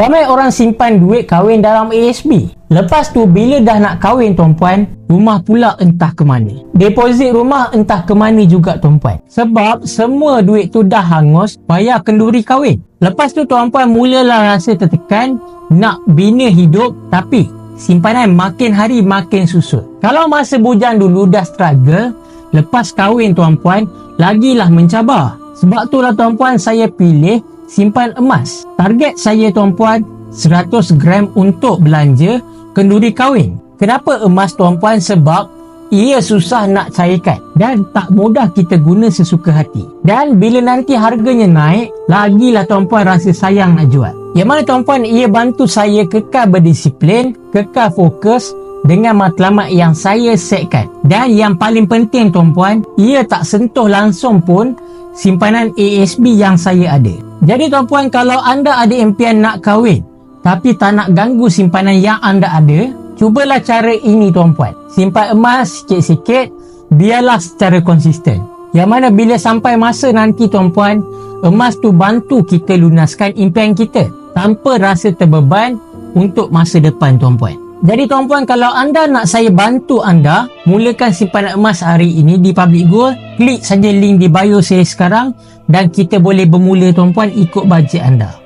Ramai orang simpan duit kahwin dalam ASB. Lepas tu bila dah nak kahwin tuan-puan, rumah pula entah ke mana. Deposit rumah entah ke mana juga tuan-puan. Sebab semua duit tu dah hangus bayar kenduri kahwin. Lepas tu tuan-puan mulalah rasa tertekan nak bina hidup tapi simpanan makin hari makin susut. Kalau masa bujang dulu dah struggle, lepas kahwin tuan-puan lagilah mencabar. Sebab itulah tuan-puan saya pilih simpan emas. Target saya tuan-puan 100 gram untuk belanja kenduri kahwin. Kenapa emas tuan-puan? Sebab ia susah nak cairkan dan tak mudah kita guna sesuka hati. Dan bila nanti harganya naik, lagilah tuan-puan rasa sayang nak jual. Yang mana tuan-puan ia bantu saya kekal berdisiplin, kekal fokus dengan matlamat yang saya setkan. Dan yang paling penting tuan-puan, ia tak sentuh langsung pun simpanan ASB yang saya ada. Jadi tuan-puan kalau anda ada impian nak kahwin tapi tak nak ganggu simpanan yang anda ada, cubalah cara ini tuan-puan. Simpan emas sikit-sikit, biarlah secara konsisten. Yang mana bila sampai masa nanti tuan-puan, emas tu bantu kita lunaskan impian kita tanpa rasa terbeban untuk masa depan tuan-puan. Jadi tuan-puan kalau anda nak saya bantu anda mulakan simpanan emas hari ini di Public Gold, klik saja link di bio saya sekarang dan kita boleh bermula tuan-puan ikut bajet anda.